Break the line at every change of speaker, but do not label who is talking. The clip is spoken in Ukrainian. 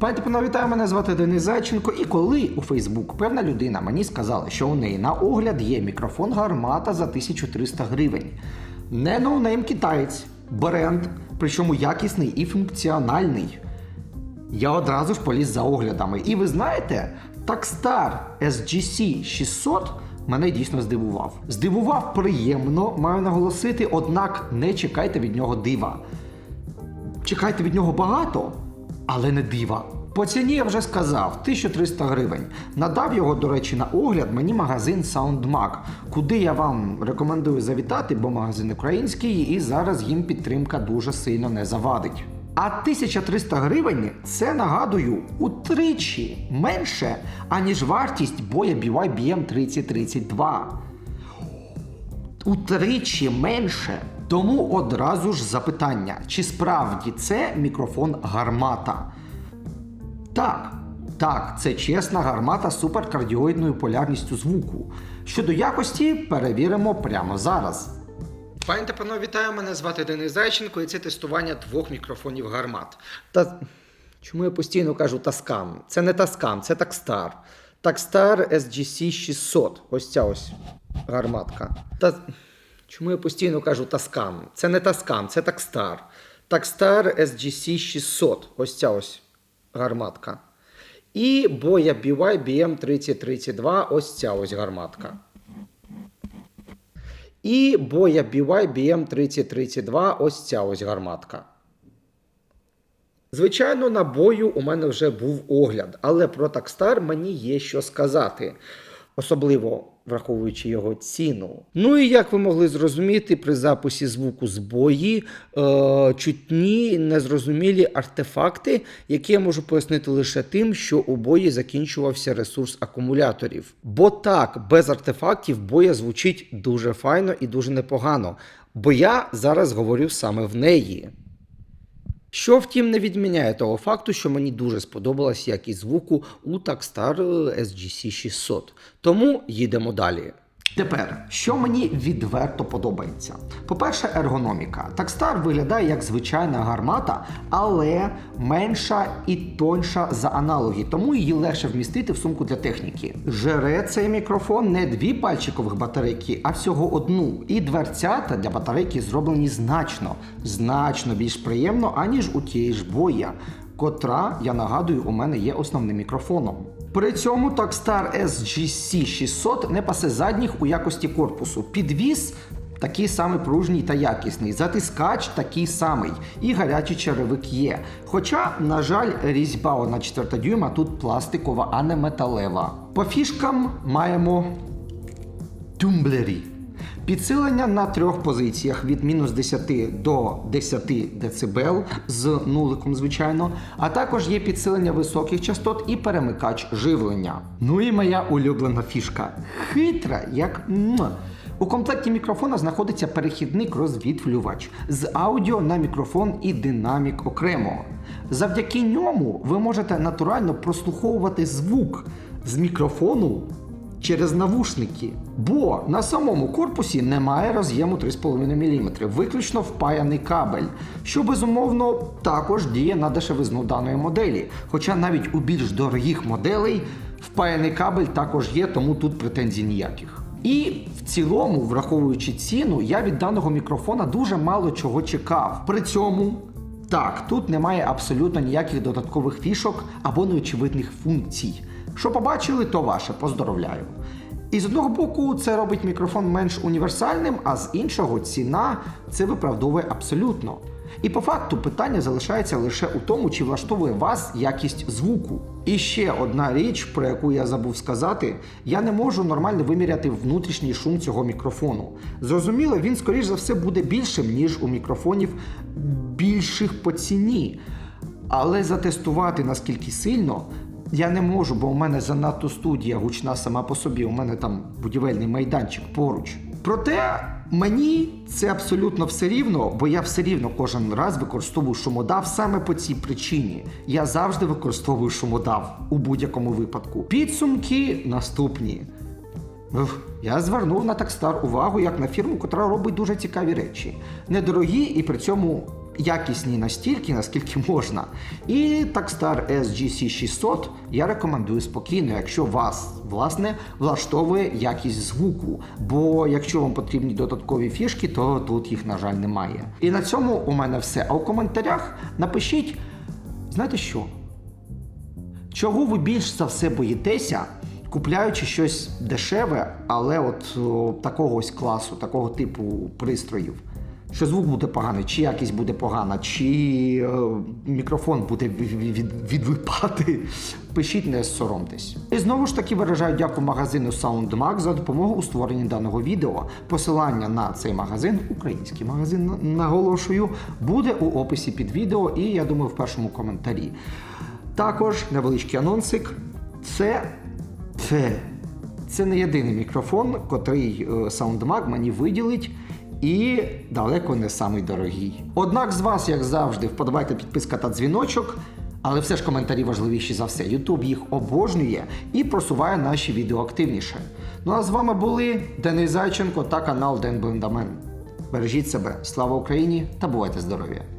Пані панове, вітаю, мене звати Денис Зайченко. І коли у Фейсбук певна людина мені сказала, що у неї на огляд є мікрофон гармата за 1300 гривень. Не ноунейм китаєць, бренд, причому якісний і функціональний. Я одразу ж поліз за оглядами. І ви знаєте, Takstar SGC 600 мене дійсно здивував. Здивував приємно, маю наголосити, однак не чекайте від нього дива. Чекайте від нього багато, але не дива. По ціні я вже сказав 1300 гривень. Надав його, до речі, на огляд мені магазин SoundMag, куди я вам рекомендую завітати, бо магазин український і зараз їм підтримка дуже сильно не завадить. А 1300 гривень це нагадую утричі менше, аніж вартість боя BYBM 3032 утричі менше. Тому одразу ж запитання: чи справді це мікрофон гармата? Так, так, це чесна гармата з суперкардіоїдною полярністю звуку. Щодо якості перевіримо прямо зараз. Пані та панове, вітаю, мене звати Денис Зайченко і це тестування двох мікрофонів гармат. Та чому я постійно кажу Таскам? Це не Таскам, це Такстар. Такстар SGC 600. Ось ця ось гарматка. Та чому я постійно кажу Таскам? Це не Таскам, це Такстар. Такстар SGC 600. Ось ця ось гарматка. І боя BY BM 3032. Ось ця ось гарматка. І боя BY BM 3032. Ось ця ось гарматка. Звичайно, на бою у мене вже був огляд, але про Такстар мені є що сказати, особливо враховуючи його ціну. Ну і як ви могли зрозуміти, при записі звуку з бої е, чутні незрозумілі артефакти, які я можу пояснити лише тим, що у бої закінчувався ресурс акумуляторів. Бо так, без артефактів боя звучить дуже файно і дуже непогано. Бо я зараз говорю саме в неї. Що, втім, не відміняє того факту, що мені дуже сподобалась якість звуку у Takstar SGC 600. Тому їдемо далі. Тепер, що мені відверто подобається? По-перше, ергономіка. Такстар виглядає як звичайна гармата, але менша і тоньша за аналоги, тому її легше вмістити в сумку для техніки. Жере цей мікрофон не дві пальчикових батарейки, а всього одну. І дверцята для батарейки зроблені значно, значно більш приємно, аніж у тієї ж боя, котра, я нагадую, у мене є основним мікрофоном. При цьому Takstar SGC 600 не пасе задніх у якості корпусу. Підвіз такий самий пружній та якісний, затискач такий самий, і гарячий черевик є. Хоча, на жаль, різьба на 4 дюйма тут пластикова, а не металева. По фішкам маємо тумблері. Підсилення на трьох позиціях від мінус 10 до 10 дБ з нуликом, звичайно, а також є підсилення високих частот і перемикач живлення. Ну і моя улюблена фішка. Хитра, як. У комплекті мікрофона знаходиться перехідник розвідвлювач з аудіо на мікрофон і динамік окремо. Завдяки ньому ви можете натурально прослуховувати звук з мікрофону через навушники. Бо на самому корпусі немає роз'єму 3,5 мм, виключно впаяний кабель, що безумовно також діє на дешевизну даної моделі. Хоча навіть у більш дорогих моделей впаяний кабель також є, тому тут претензій ніяких. І в цілому, враховуючи ціну, я від даного мікрофона дуже мало чого чекав. При цьому так, тут немає абсолютно ніяких додаткових фішок або неочевидних функцій. Що побачили, то ваше, поздоровляю. І з одного боку, це робить мікрофон менш універсальним, а з іншого ціна це виправдовує абсолютно. І по факту питання залишається лише у тому, чи влаштовує вас якість звуку. І ще одна річ, про яку я забув сказати, я не можу нормально виміряти внутрішній шум цього мікрофону. Зрозуміло, він, скоріш за все, буде більшим, ніж у мікрофонів більших по ціні. Але затестувати наскільки сильно я не можу, бо у мене занадто студія гучна сама по собі. У мене там будівельний майданчик поруч. Проте мені це абсолютно все рівно, бо я все рівно кожен раз використовую шумодав саме по цій причині. Я завжди використовую шумодав у будь-якому випадку. Підсумки наступні. Я звернув на Такстар увагу як на фірму, котра робить дуже цікаві речі. Недорогі і при цьому якісні настільки, наскільки можна. І Takstar SGC 600 я рекомендую спокійно, якщо вас власне влаштовує якість звуку. Бо якщо вам потрібні додаткові фішки, то тут їх, на жаль, немає. І на цьому у мене все. А в коментарях напишіть, знаєте що? Чого ви більш за все боїтеся, купляючи щось дешеве, але от о, такого ось класу, такого типу пристроїв? Що звук буде поганий, чи якість буде погана, чи е, мікрофон буде від- від- відвипати. Пишіть, не соромтесь. І знову ж таки виражаю дяку магазину SoundMag за допомогу у створенні даного відео. Посилання на цей магазин, український магазин, наголошую, буде у описі під відео і я думаю в першому коментарі. Також невеличкий анонсик. Це, це, це не єдиний мікрофон, котрий е, SoundMag мені виділить. І далеко не самий дорогий. Однак з вас, як завжди, вподобайте підписка та дзвіночок, але все ж коментарі важливіші за все. Ютуб їх обожнює і просуває наші відео активніше. Ну а з вами були Денис Зайченко та канал Ден Блендамен. Бережіть себе, слава Україні та бувайте здорові!